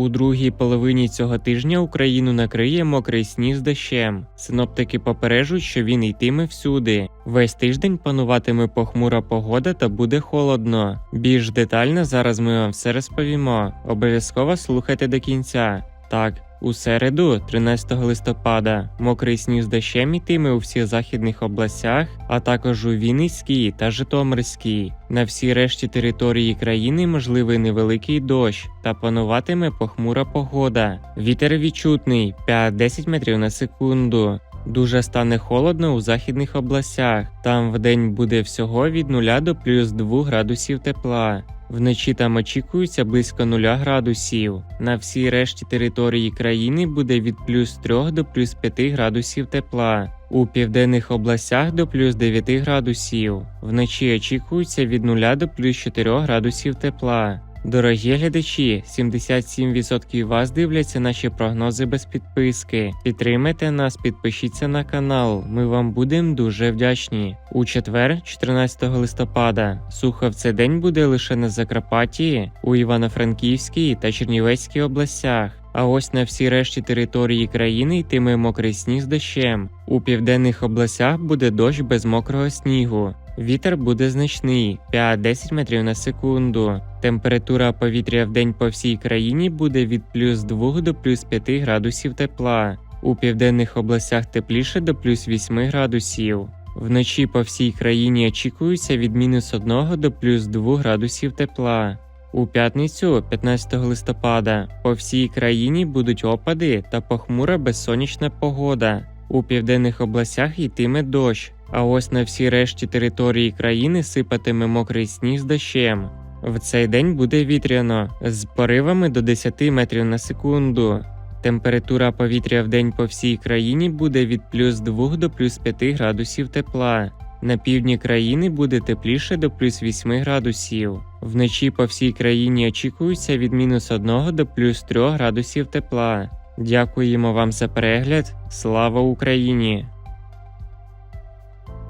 У другій половині цього тижня Україну накриє мокрий сніг з дощем. Синоптики попережують, що він йтиме всюди. Весь тиждень пануватиме похмура погода та буде холодно. Більш детально зараз ми вам все розповімо. Обов'язково слухайте до кінця. Так, у середу, 13 листопада, мокрий сніг з дощем ітиме у всіх західних областях, а також у Вінницькій та Житомирській. На всій решті території країни можливий невеликий дощ та пануватиме похмура погода. Вітер відчутний 5-10 метрів на секунду. Дуже стане холодно у західних областях. Там вдень буде всього від 0 до плюс 2 градусів тепла. Вночі там очікується близько 0 градусів. На всій решті території країни буде від плюс 3 до плюс 5 градусів тепла. У південних областях до плюс 9 градусів. Вночі очікується від 0 до плюс 4 градусів тепла. Дорогі глядачі, 77% вас дивляться наші прогнози без підписки. Підтримайте нас, підпишіться на канал. Ми вам будемо дуже вдячні. У четвер, 14 листопада, сухо в цей день буде лише на Закарпатті, у Івано-Франківській та Чернівецькій областях. А ось на всій решті території країни йтиме мокрий сніг з дощем. У південних областях буде дощ без мокрого снігу. Вітер буде значний 5-10 метрів на секунду. Температура повітря в день по всій країні буде від плюс 2 до плюс 5 градусів тепла. У південних областях тепліше до плюс 8 градусів. Вночі по всій країні очікується від мінус 1 до плюс 2 градусів тепла. У п'ятницю, 15 листопада, по всій країні будуть опади та похмура безсонячна погода. У південних областях йтиме дощ, а ось на всій решті території країни сипатиме мокрий сніг з дощем. В цей день буде вітряно з поривами до 10 метрів на секунду. Температура повітря в день по всій країні буде від плюс 2 до плюс 5 градусів тепла. На півдні країни буде тепліше до плюс 8 градусів. Вночі по всій країні очікується від мінус 1 до плюс 3 градусів тепла. Дякуємо вам за перегляд. Слава Україні!